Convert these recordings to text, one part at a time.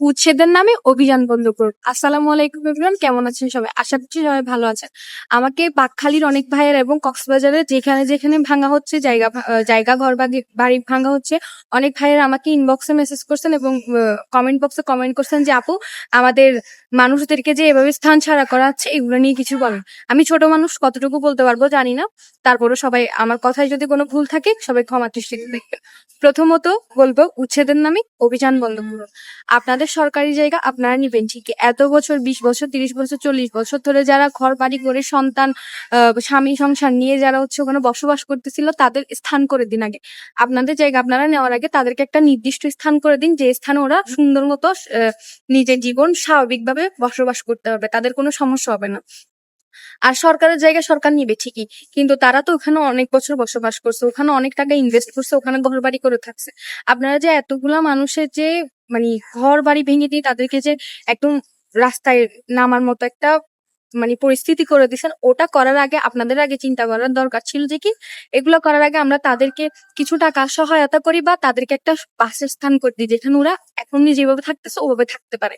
উচ্ছেদের নামে অভিযান বন্ধ করুন। আসসালামু আলাইকুম কেমন আছেন সবাই? আশা করছি সবাই ভালো আছেন। আমাকে বাকখালীর অনেক ভাইয়ের এবং কক্সবাজারের যেখানে যেখানে ভাঙা হচ্ছে, জায়গা জায়গা, ঘর বাড়ি ভাঙা হচ্ছে, অনেক ভাইয়ের আমাকে ইনবক্সে মেসেজ করছেন এবং কমেন্ট বক্সে কমেন্ট করছেন যে, আপু, আমাদের মানুষদেরকে যে এভাবে স্থান ছাড়া করা হচ্ছে, এগুলো নিয়ে কিছু বলেন। আমি ছোট মানুষ, কতটুকু বলতে পারব জানি না। তারপরও সবাই, আমার কথায় যদি কোনো ভুল থাকে, সবাই ক্ষমা দৃষ্টিতে দেখবেন। প্রথমত বলব, উচ্ছেদের নামে অভিযান বন্ধ করুন। আপনাদের সরকারি জায়গা আপনারা নিবেন ঠিকই। এত বছর, বিশ বছর, তিরিশ বছর, চল্লিশ বছর ধরে যারা ঘর, বাড়ি করে সন্তান স্বামী সংসার নিয়ে যারা হচ্ছে ওখানে বসবাস করতেছিল, তাদের স্থান করে দিন আগে। আপনাদের জায়গা আপনারা নেওয়ার আগে তাদেরকে একটা নির্দিষ্ট স্থান করে দিন, যে স্থানে ওরা সুন্দর মতো নিজের জীবন স্বাভাবিকভাবে বসবাস করতে পারবে, তাদের কোনো সমস্যা হবে না। আর সরকারের জায়গা সরকার নিবে ঠিকই, কিন্তু তারা তো ওখানে অনেক বছর বসবাস করছে, ওখানে অনেক টাকা ইনভেস্ট করছে, ওখানে ঘর, বাড়ি করে থাকছে। আপনারা যে এতগুলা মানুষের যে মানে ঘর বাড়ি ভেঙে দিয়ে তাদেরকে যে একদম রাস্তায় নামার মতো একটা মানে পরিস্থিতি করে দিয়েছেন, ওটা করার আগে, আপনাদের আগে চিন্তা করার দরকার ছিল যে কি, এগুলো করার আগে আমরা তাদেরকে কিছু টাকা সহায়তা করি বা তাদেরকে একটা বাসের স্থান করে দিই, যেখানে ওরা এখন যেভাবে থাকতেছে, ওভাবে থাকতে পারে।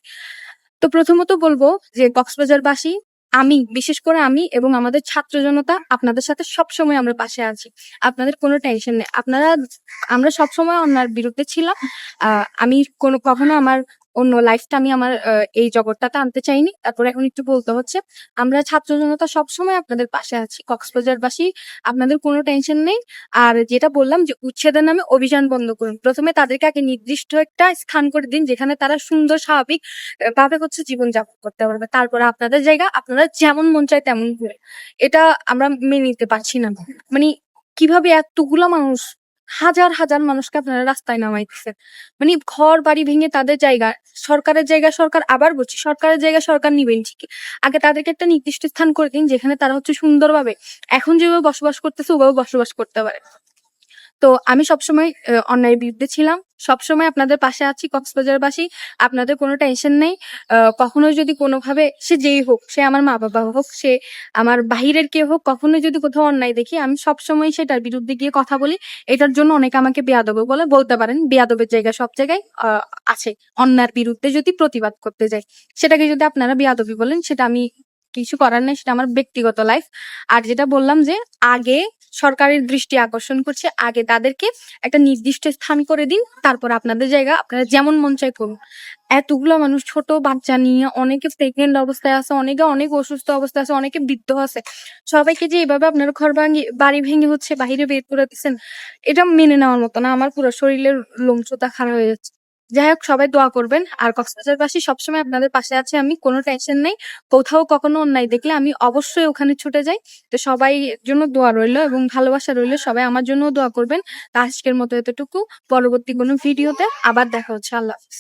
তো প্রথমত বলব যে কক্সবাজারবাসী আমি, বিশেষ করে আমি এবং আমাদের ছাত্র জনতা আপনাদের সাথে সবসময় আমরা পাশে আছি। আপনাদের কোনো টেনশন নেই। আপনারা, আমরা সবসময় অন্যার বিরুদ্ধে ছিলাম। আমি কোনো, কখনো আমার অন্য লাইফটা আমি আমার এই জগৎটাতে আনতে চাইনি। তারপরে এখন একটু বলতে হচ্ছে, আমরা ছাত্র জনতা সবসময় আপনাদের পাশে আছি। কক্সবাজারবাসী, আপনাদের কোনো টেনশন নেই। আর যেটা বললাম যে উচ্ছেদের নামে অভিযান বন্ধ করুন। প্রথমে তাদেরকে আগে নির্দিষ্ট একটা স্থান করে দিন, যেখানে তারা সুন্দর, স্বাভাবিক ভাবে হচ্ছে জীবন যাপন করতে পারবে। তারপরে আপনাদের জায়গা, আপনারা যেমন মন চায় তেমন এটা আমরা মেনে নিতে পারছি না। মানে কীভাবে এতগুলা মানুষ হাজার হাজার মানুষকে আপনারা রাস্তায় নামাইতেছেন। মানে ঘর, বাড়ি ভেঙে তাদের জায়গা, সরকারের জায়গা সরকার আবার বলছি, সরকারের জায়গা সরকার নিবেন ঠিকই। আগে তাদেরকে একটা নির্দিষ্ট স্থান করে দিন, যেখানে তারা হচ্ছে সুন্দরভাবে এখন যেভাবে বসবাস করতেছে, ওভাবে বসবাস করতে পারে। তো আমি সবসময় অন্যায়ের বিরুদ্ধে ছিলাম। সবসময় আপনাদের পাশে আছি, কক্সবাজারবাসী। আপনাদের কোনো টেনশন নেই। কখনো যদি কোনোভাবে সে যেই হোক, সে আমার মা বাবা হোক, সে আমার বাহিরের কেউ হোক কখনো যদি কোথাও অন্যায় দেখি, আমি সবসময় সেটার বিরুদ্ধে গিয়ে কথা বলি। এটার জন্য অনেকে আমাকে বেয়াদবে বলে বলতে পারেন। বেয়াদবের জায়গা সব জায়গায় আছে। অন্যার বিরুদ্ধে যদি প্রতিবাদ করতে যাই, সেটাকে যদি আপনারা বেয়াদবি বলেন, সেটা আমি কিছু করার নেই, সেটা আমার ব্যক্তিগত লাইফ আর যেটা বললাম যে, আগে সরকারের দৃষ্টি আকর্ষণ করছে, আগে তাদেরকে একটা নির্দিষ্ট স্থান করে দিন, তারপর আপনাদের জায়গা আপনারা যেমন মন চাই করুন। এতগুলো মানুষ, ছোট বাচ্চা নিয়ে অনেকে প্রেগনেন্ট অবস্থায় আছে, অনেকে অনেক অসুস্থ অবস্থায় আছে, অনেকে বৃদ্ধ আছে। সবাইকে যে এভাবে আপনার ঘর ভাঙি, বাড়ি ভেঙে হচ্ছে, বাইরে বের করে দিচ্ছেন, এটা মেনে নেওয়ার মতো না। আমার পুরো শরীরের লোমচোতা খারাপ হয়ে যাচ্ছে। যাই হোক সবাই দোয়া করবেন। আর কক্সবাজারবাসী, সবসময় আপনাদের পাশে আছে আমি, কোনো টেনশন নেই। কোথাও কখনো অন্যায় দেখলে আমি অবশ্যই ওখানে ছুটে যাই। তো সবাই জন্য দোয়া রইল এবং ভালোবাসা রইল। সবাই আমার জন্য দোয়া করবেন। আজকের মতো এতটুকু। পরবর্তী কোনো ভিডিওতে আবার দেখা হচ্ছে। আল্লাহ হাফিজ।